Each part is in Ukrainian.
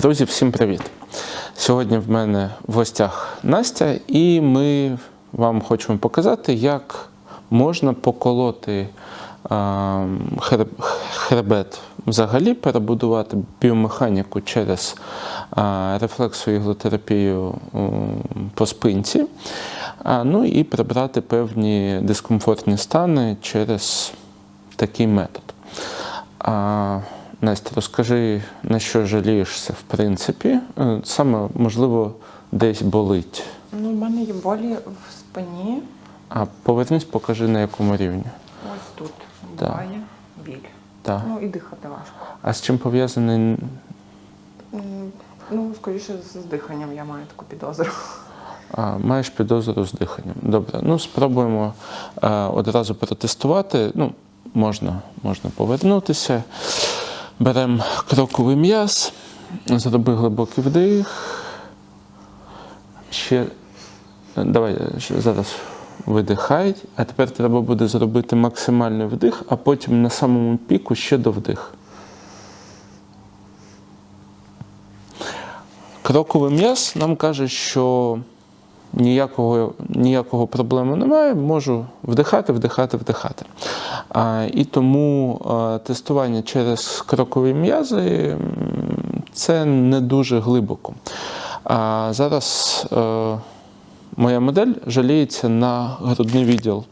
Друзі, всім привіт! Сьогодні в мене в гостях Настя, і ми вам хочемо показати, як можна поколоти хребет взагалі, перебудувати біомеханіку через рефлексу іглотерапію по спинці, ну і прибрати певні дискомфортні стани через такий метод. А, Настя, розкажи, на що жалієшся, в принципі. Е, Саме, можливо, десь болить. Ну, в мене є болі в спині. А повернись, покажи на якому рівні. Ось тут Так. буває біль. Так. Ну і дихати важко. А з чим пов'язаний Ну, скоріше з з диханням я маю таку підозру. а, маєш підозру з диханням? Добре, ну спробуємо е, одразу протестувати. Ну, можна, можна повернутися. Беремо кроковий м'яз, зроби глибокий вдих. Ще давай ще зараз видихай, а тепер треба буде зробити максимальний вдих, а потім на самому піку ще до вдих. Кроковий м'яз нам каже, що ніякого, ніякого проблеми немає, можу вдихати, вдихати, вдихати. А, і тому а, тестування через крокові м'язи це не дуже глибоко. А зараз а, моя модель жаліється на грудний відділ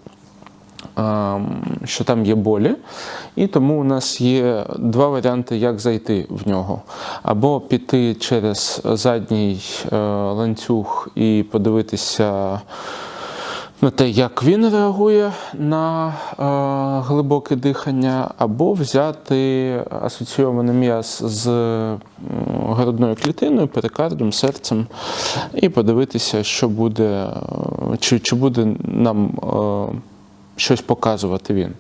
що там є болі, і тому у нас є два варіанти, як зайти в нього. Або піти через задній е, ланцюг і подивитися на те, як він реагує на е, глибоке дихання, або взяти асоційований м'яз з грудною клітиною, перикардом, серцем, і подивитися, що буде, е, чи, чи буде нам е, щось показувати він.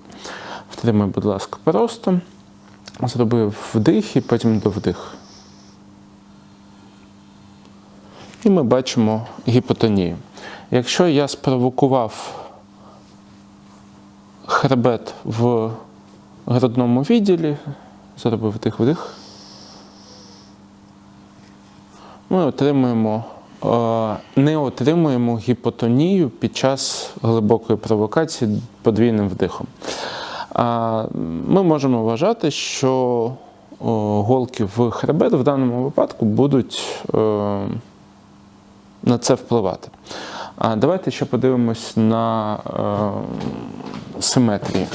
Втримай, будь ласка, просто. Зробив вдих і потім до вдих. І ми бачимо гіпотонію. Якщо я спровокував хребет в грудному відділі, зробив вдих вдих, ми отримуємо, не отримуємо гіпотонію під час глибокої провокації подвійним вдихом. Ми можемо вважати, що голки в хребет в даному випадку будуть е, на це впливати. А давайте ще подивимось на е, симетрії.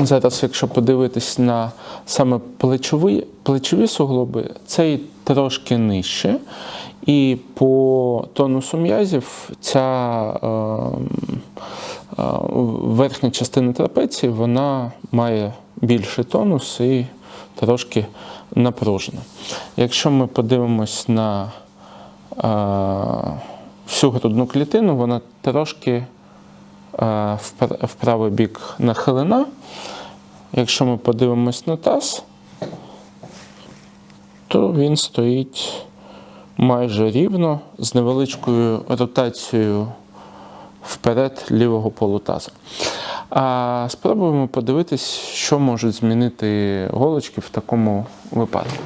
Зараз, якщо подивитись на саме плечові, плечові суглоби, цей трошки нижче. І по тонусу м'язів ця е, е, верхня частина трапеції вона має більший тонус і трошки напружена. Якщо ми подивимось на е, всю грудну клітину, вона трошки е, в правий бік нахилена. Якщо ми подивимось на таз, то він стоїть майже рівно з невеличкою ротацією вперед лівого полутаза. А спробуємо подивитись, що можуть змінити голочки в такому випадку.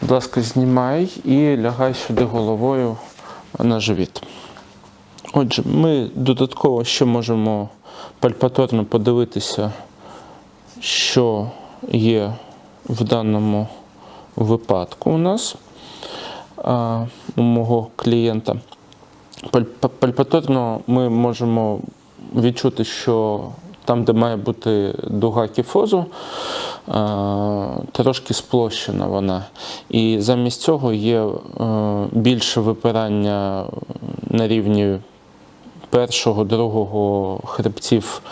Будь ласка, знімай і лягай сюди головою на живіт. Отже, ми додатково ще можемо пальпаторно подивитися, що є в даному випадку у нас у мого клієнта. Пальпаторно ми можемо відчути, що там, де має бути дуга кіфозу, трошки сплощена вона. І замість цього є е, більше випирання на рівні першого, другого хребців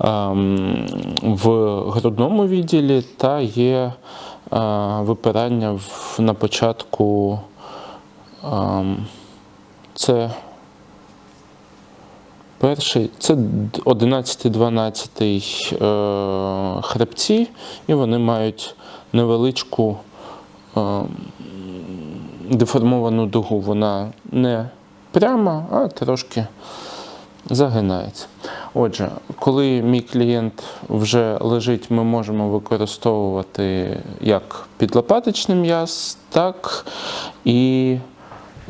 ем, в грудному відділі, та є е, випирання на початку. Це перший, це 11-12 е, хребці, і вони мають невеличку деформовану дугу. Вона не пряма, а трошки загинається. Отже, коли мій клієнт вже лежить, ми можемо використовувати як підлопатичний м'яз, так і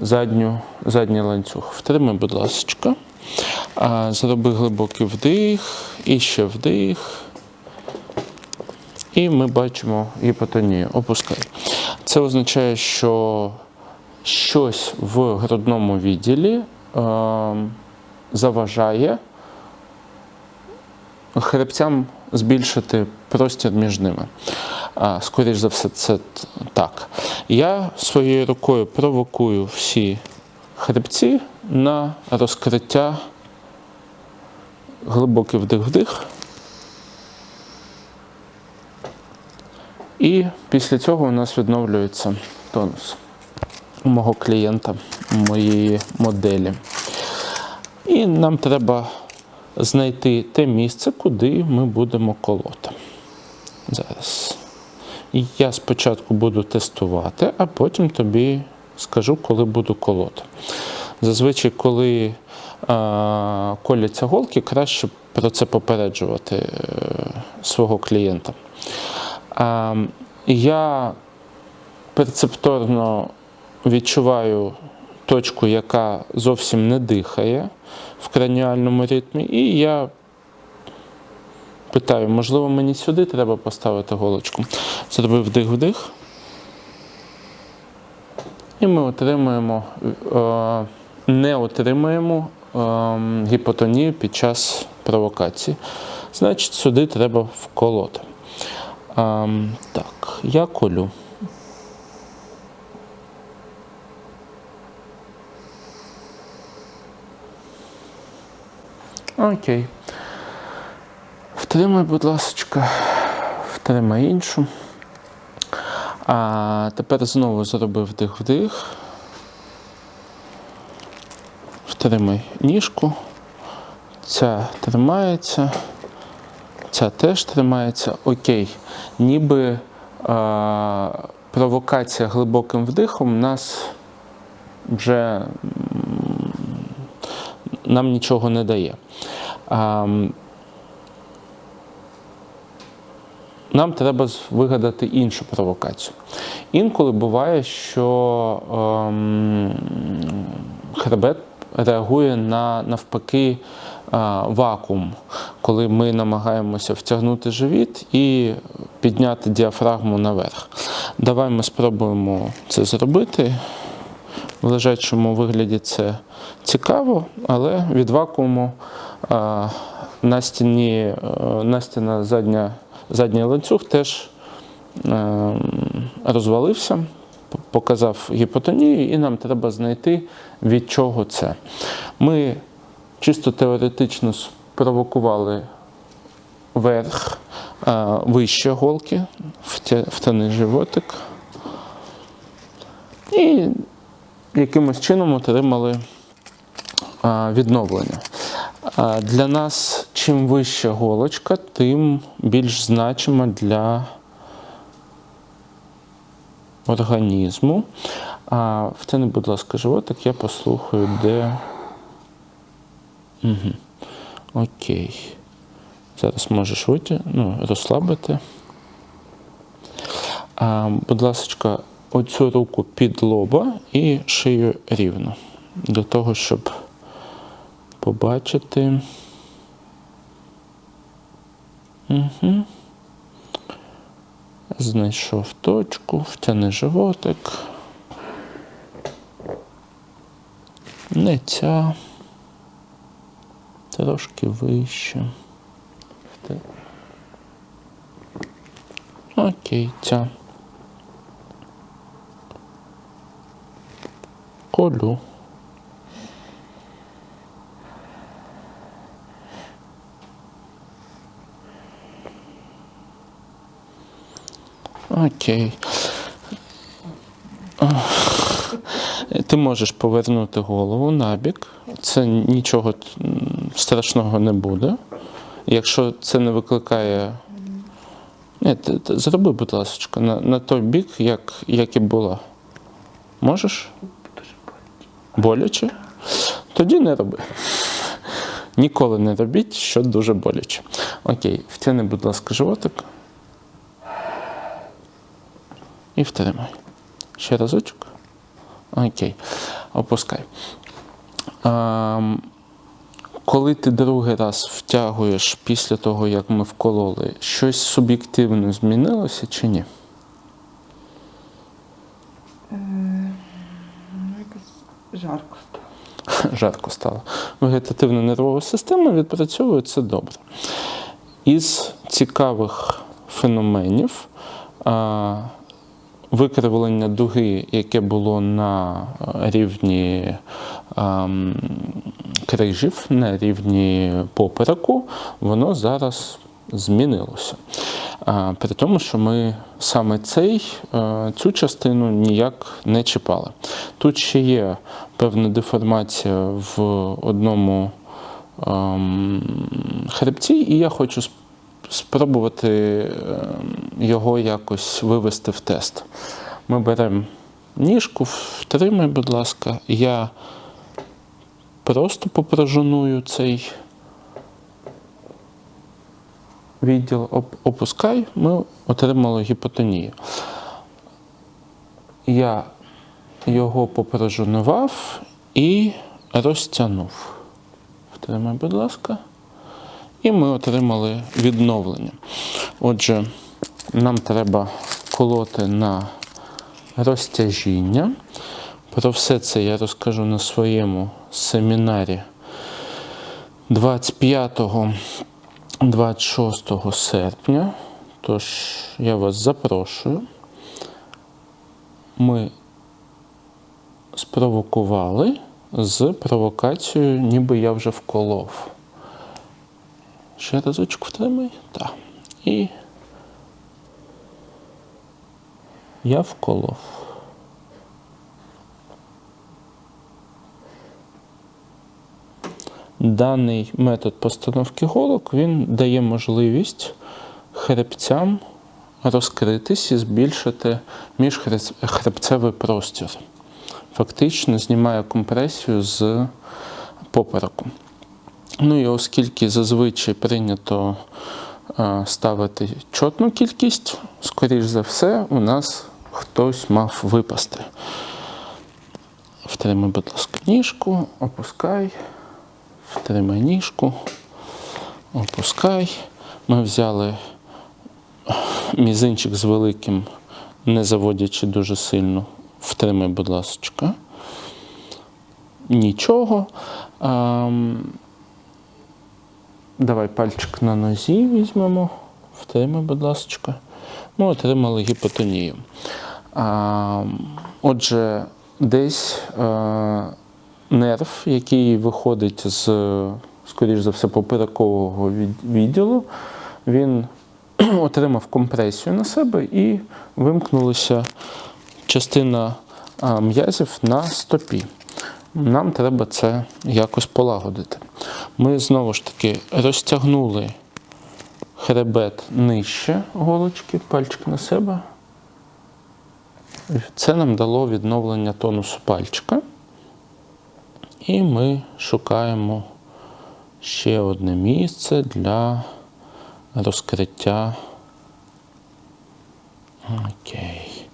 задню, задній ланцюг. Втримай, будь ласка. Зроби глибокий вдих і ще вдих. І ми бачимо гіпотонію. Опускай. Це означає, що щось в грудному відділі е, заважає хребцям збільшити простір між ними. Скоріш за все, це так. Я своєю рукою провокую всі хребці на розкриття глибокий вдих-вдих. І після цього у нас відновлюється тонус мого клієнта, моєї моделі. І нам треба знайти те місце, куди ми будемо колоти. Зараз. Я спочатку буду тестувати, а потім тобі скажу, коли буду колоти. Зазвичай, коли а, коляться голки, краще про це попереджувати е, свого клієнта. А, я перцепторно відчуваю точку, яка зовсім не дихає в краніальному ритмі, і я питаю, можливо, мені сюди треба поставити голочку. Зробив вдих-вдих. І ми отримуємо, е, не отримуємо е, гіпотонію під час провокації. Значить, сюди треба вколоти. Ем, так, я колю. Окей. Втримай, будь ласка, втримай іншу. А тепер знову зроби вдих-вдих. Втримай ніжку. Ця тримається. Ця теж тримається. Окей. Ніби а, провокація глибоким вдихом нас вже нам нічого не дає. А, нам треба вигадати іншу провокацію. Інколи буває, що ем, хребет реагує на навпаки а, вакуум, коли ми намагаємося втягнути живіт і підняти діафрагму наверх. Давай ми спробуємо це зробити. В лежачому вигляді це цікаво, але від вакууму а, на стіні, е, настіна задня, задній ланцюг теж е, розвалився, показав гіпотонію, і нам треба знайти, від чого це. Ми чисто теоретично спровокували верх, е, вище голки, втя- втяни животик. І якимось чином отримали відновлення. Для нас чим вища голочка, тим більш значима для організму. А, Втяни, будь ласка, животик, я послухаю, де. Угу. Окей. Зараз можеш витя... ну, розслабити. А, будь ласка, оцю руку під лоба і шию рівно. Для того, щоб побачити. Угу. Знайшов точку, втяни животик. Не ця. Трошки вище. Окей, ця. Колю. Окей. Ти можеш повернути голову набік. Це нічого страшного не буде. Якщо це не викликає. Ні, ти- ти зроби, будь ласка, на, на той бік, як, як і було. Можеш? Боляче? Тоді не роби. Ніколи не робіть, що дуже боляче. Окей, втягни, будь ласка, животик. І втримай. Ще разочок. Окей. Опускай. Ем, коли ти другий раз втягуєш після того, як ми вкололи, щось суб'єктивно змінилося чи ні? Ну, якось жарко стало. жарко стало. Вегетативна нервова система відпрацьовує це добре. Із цікавих феноменів а, викривлення дуги, яке було на рівні ам, крижів, на рівні попереку, воно зараз змінилося. При тому, що ми саме цей, е, цю частину ніяк не чіпали. Тут ще є певна деформація в одному ем, хребці, і я хочу спробувати ем, його якось вивести в тест. Ми беремо ніжку, втримай, будь ласка, я просто попрожоную цей відділ опускай, ми отримали гіпотонію. Я його попрожонував і розтягнув. Втримай, будь ласка. І ми отримали відновлення. Отже, нам треба колоти на розтяжіння. Про все це я розкажу на своєму семінарі 25-26 серпня. Тож я вас запрошую. Ми спровокували з провокацією, ніби я вже вколов. Ще разочок втримай. Так. І я вколов. Даний метод постановки голок він дає можливість хребцям розкритись і збільшити міжхребцевий простір. Фактично знімає компресію з попереку. Ну і оскільки зазвичай прийнято е, ставити чотну кількість, скоріш за все, у нас хтось мав випасти. Втримай, будь ласка, ніжку, опускай, втримай ніжку, опускай. Ми взяли мізинчик з великим, не заводячи дуже сильно. Втримай, будь ласка. Нічого. Давай пальчик на нозі візьмемо. Втримай, будь ласка. Ми отримали гіпотонію. А, отже, десь е, нерв, який виходить з, скоріш за все, поперекового відділу, він отримав компресію на себе і вимкнулася частина а, м'язів на стопі. Нам треба це якось полагодити. Ми знову ж таки розтягнули хребет нижче голочки, пальчик на себе. Це нам дало відновлення тонусу пальчика. І ми шукаємо ще одне місце для розкриття. Окей.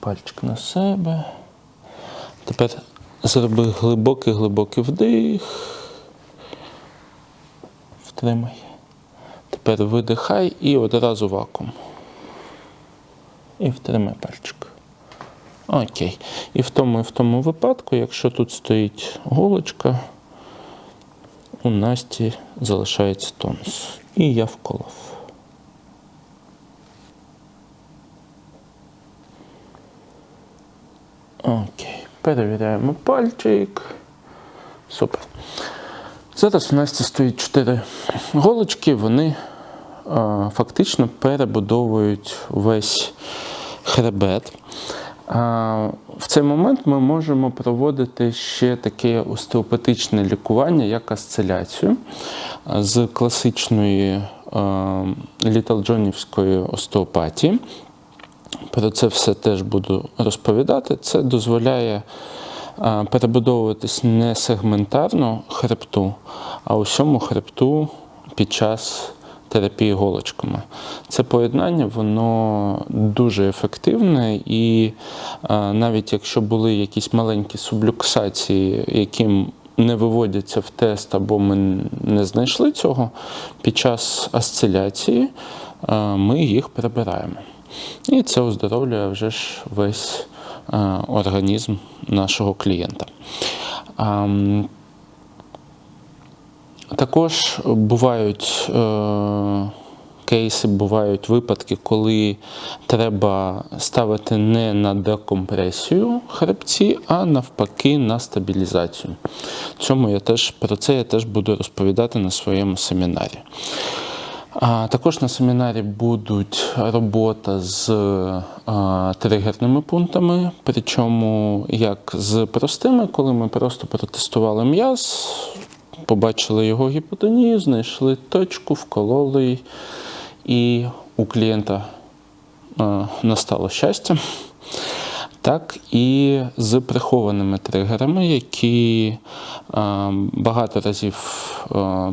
Пальчик на себе. Тепер зроби глибокий глибокий вдих. Втримай. Тепер видихай і одразу вакуум. І втримай пальчик. Окей. І в тому і в тому випадку, якщо тут стоїть голочка, у Насті залишається тонус. І я вколов. Окей. Перевіряємо пальчик. Супер. Зараз у Насті стоїть 4 голочки, вони е, фактично перебудовують весь хребет. А, В цей момент ми можемо проводити ще таке остеопатичне лікування, як асциляцію з класичної літалджонівської остеопатії. Про це все теж буду розповідати. Це дозволяє перебудовуватись не сегментарно хребту, а усьому хребту під час терапії голочками. Це поєднання воно дуже ефективне, і е, навіть якщо були якісь маленькі сублюксації, яким не виводяться в тест або ми не знайшли цього, під час асциляції е, ми їх прибираємо. І це оздоровлює вже ж весь е, організм нашого клієнта. Також бувають е, кейси, бувають випадки, коли треба ставити не на декомпресію хребці, а навпаки на стабілізацію. Цьому я теж, про це я теж буду розповідати на своєму семінарі. Також на семінарі будуть робота з а, тригерними пунктами, причому як з простими, коли ми просто протестували м'яз, побачили його гіпотонію, знайшли точку, вкололи, і у клієнта настало щастя. Так і з прихованими тригерами, які багато разів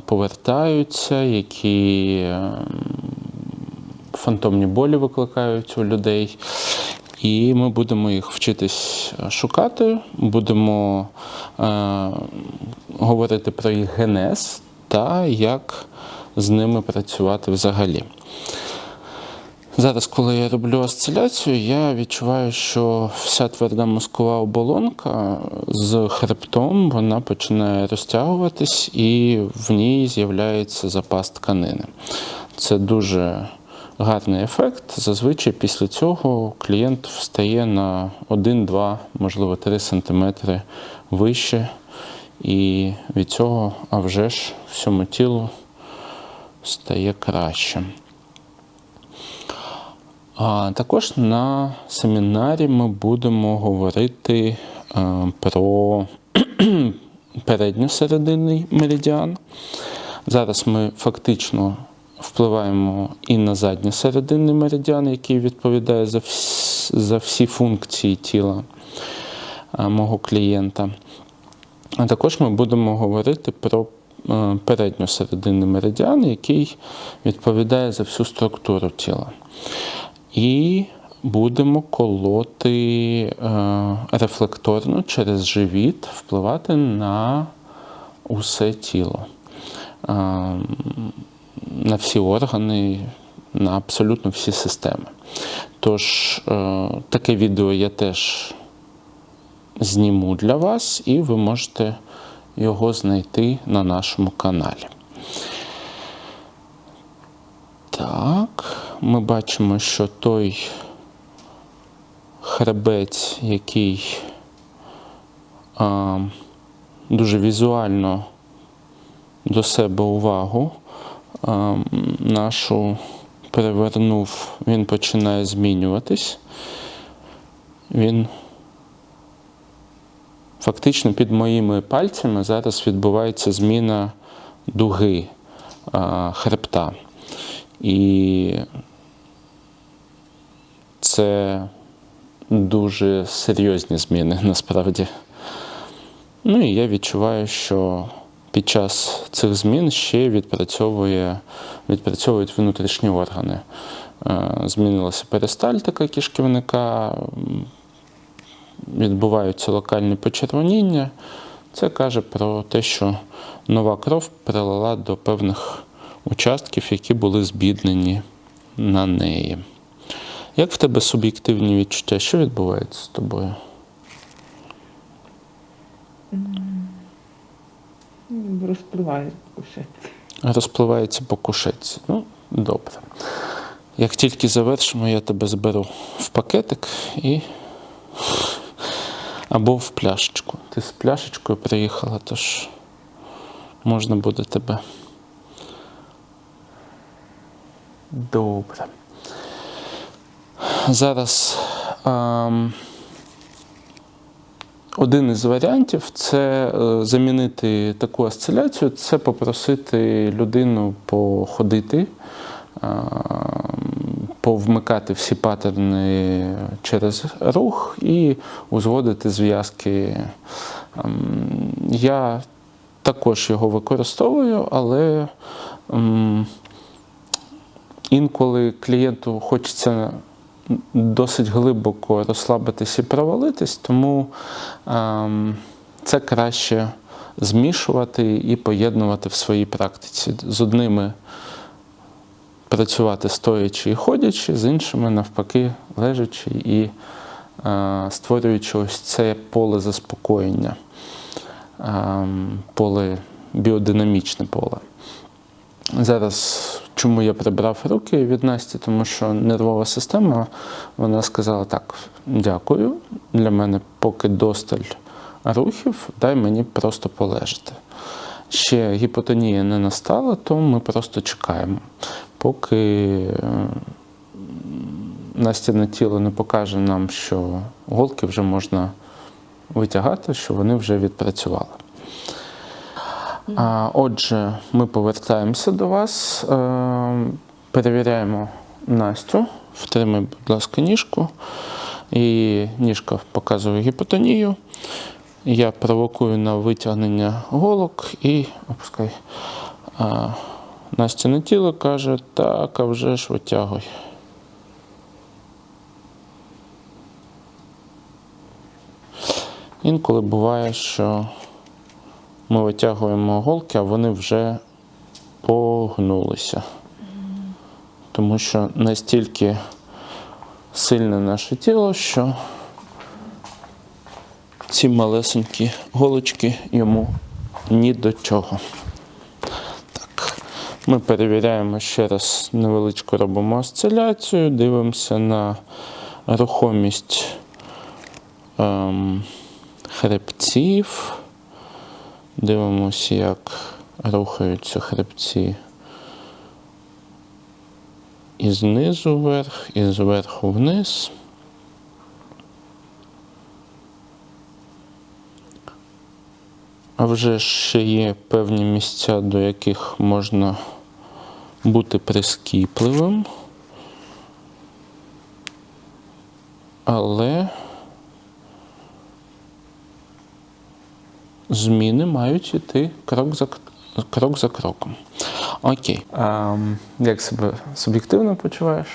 повертаються, які е, фантомні болі викликають у людей. І ми будемо їх вчитись шукати, будемо е, говорити про їх генез та як з ними працювати взагалі. Зараз, коли я роблю асциляцію, я відчуваю, що вся тверда мозкова оболонка з хребтом вона починає розтягуватись і в ній з'являється запас тканини. Це дуже гарний ефект. Зазвичай після цього клієнт встає на 1-2, можливо, 3 см вище. І від цього, а вже ж, всьому тілу стає краще. А також на семінарі ми будемо говорити е, про передньосерединний меридіан. Зараз ми фактично впливаємо і на задньосерединний меридіан, який відповідає за всі, за всі функції тіла е, мого клієнта. А також ми будемо говорити про е, передньосерединний меридіан, який відповідає за всю структуру тіла. І будемо колоти е, рефлекторно через живіт, впливати на усе тіло, е, на всі органи, на абсолютно всі системи. Тож, е, таке відео я теж зніму для вас, і ви можете його знайти на нашому каналі. Так, ми бачимо, що той хребець, який а, дуже візуально до себе увагу а, нашу перевернув, він починає змінюватись. Він фактично під моїми пальцями зараз відбувається зміна дуги а, хребта. І це дуже серйозні зміни насправді. Ну і я відчуваю, що під час цих змін ще відпрацьовує, відпрацьовують внутрішні органи. Е, Змінилася перистальтика кишківника, відбуваються локальні почервоніння. Це каже про те, що нова кров прилила до певних участків, які були збіднені на неї. Як в тебе суб'єктивні відчуття? Що відбувається з тобою? М, Розпливає кушець. Розпливається по кушетці. Ну, добре. Як тільки завершимо, я тебе зберу в пакетик і. Або в пляшечку. Ти з пляшечкою приїхала, тож можна буде тебе. Добре. Зараз ем, один із варіантів це е, замінити таку асциляцію, це попросити людину походити, ем, повмикати всі паттерни через рух і узгодити зв'язки. Ем, Я також його використовую, але ем, інколи клієнту хочеться досить глибоко розслабитись і провалитись, тому ем, це краще змішувати і поєднувати в своїй практиці. З одними працювати стоячи і ходячи, з іншими навпаки лежачи і е, створюючи ось це поле заспокоєння, ем, поле біодинамічне поле. Зараз чому я прибрав руки від Насті, тому що нервова система, вона сказала так: дякую, для мене поки досталь рухів, дай мені просто полежати. Ще гіпотонія не настала, то ми просто чекаємо, поки е, Настіне тіло не покаже нам, що голки вже можна витягати, що вони вже відпрацювали. Отже, ми повертаємося до вас, е, перевіряємо Настю. Втримай, будь ласка, ніжку. І ніжка показує гіпотонію. Я провокую на витягнення голок і опускай. Настя на тіло каже, так, а вже ж витягуй. Інколи буває, що ми витягуємо голки, а вони вже погнулися. Тому що настільки сильне наше тіло, що ці малесенькі голочки йому ні до чого. Так, ми перевіряємо ще раз невеличку робимо осциляцію, дивимося на рухомість ем, хребців. Дивимося, як рухаються хребці і знизу вверх, і зверху вниз. А вже ще є певні місця, до яких можна бути прискіпливим. Але зміни мають йти крок за, крок за кроком. Окей. А, як себе суб'єктивно почуваєш?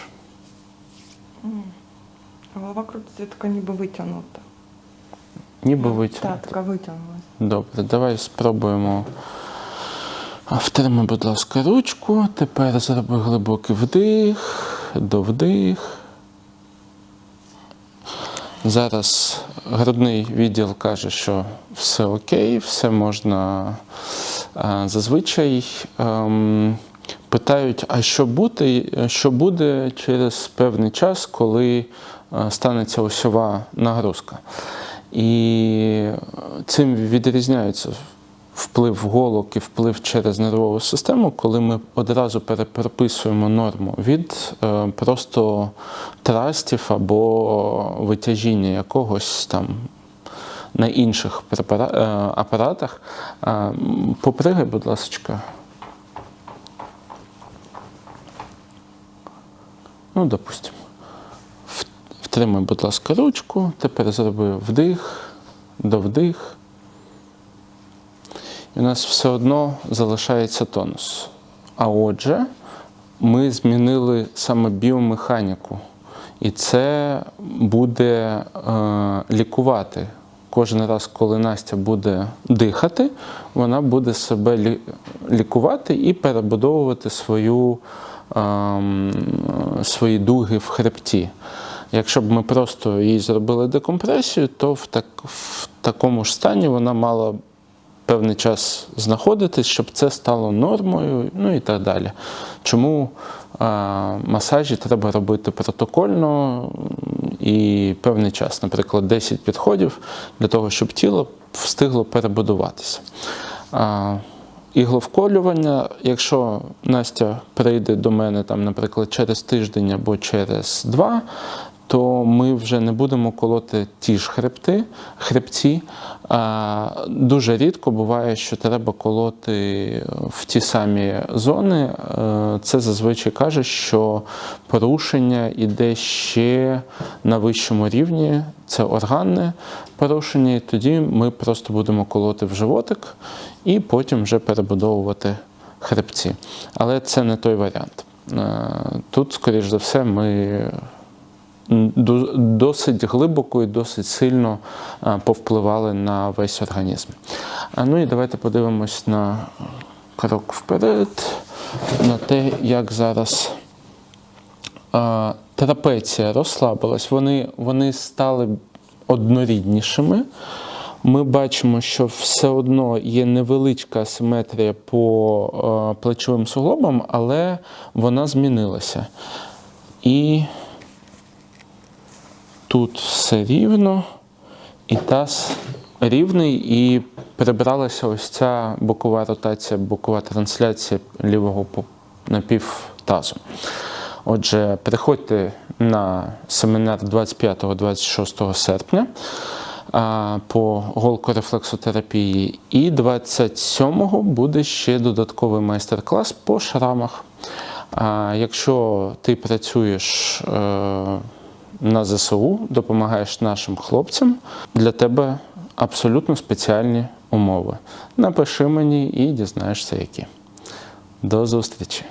Голова крутиться така ніби витягнута. Ніби Так, така витягнулася. Добре, давай спробуємо. Втримай, будь ласка, ручку. Тепер зроби глибокий вдих, довдих. Зараз грудний відділ каже, що все окей, все можна. Зазвичай ем, питають, а що буде, що буде через певний час, коли е, станеться осьова нагрузка. І цим відрізняється вплив голок і вплив через нервову систему, коли ми одразу перепрописуємо норму від е, просто трастів або витяжіння якогось там на інших е, апаратах. Е, Попригай, будь ласка. Ну, допустимо. Втримай, будь ласка, ручку. Тепер зроби вдих, довдих. І у нас все одно залишається тонус. А отже, ми змінили саме біомеханіку. І це буде е, лікувати. Кожен раз, коли Настя буде дихати, вона буде себе лікувати і перебудовувати свою, ем, свої дуги в хребті. Якщо б ми просто їй зробили декомпресію, то в, так, в такому ж стані вона мала певний час знаходитись, щоб це стало нормою, ну і так далі. Чому а, масажі треба робити протокольно і певний час, наприклад, 10 підходів для того, щоб тіло встигло перебудуватися. А, Ігловколювання, якщо Настя прийде до мене, там, наприклад, через тиждень або через два, то ми вже не будемо колоти ті ж хребти, хребці. Дуже рідко буває, що треба колоти в ті самі зони. Е, Це зазвичай каже, що порушення іде ще на вищому рівні, це органне порушення, і тоді ми просто будемо колоти в животик і потім вже перебудовувати хребці. Але це не той варіант. Е, Тут, скоріш за все, ми досить глибоко і досить сильно е, повпливали на весь організм. Ну і давайте подивимось на крок вперед, на те, як зараз е, трапеція розслабилась. Вони, вони стали одноріднішими. Ми бачимо, що все одно є невеличка асиметрія по е, плечовим суглобам, але вона змінилася. І тут все рівно, і таз рівний, і прибралася ось ця бокова ротація, бокова трансляція лівого напівтазу. Отже, приходьте на семінар 25-26 серпня по голкорефлексотерапії, і 27-го буде ще додатковий майстер-клас по шрамах. Якщо ти працюєш е, на ЗСУ, допомагаєш нашим хлопцям, для тебе абсолютно спеціальні умови. Напиши мені і дізнаєшся, які. До зустрічі!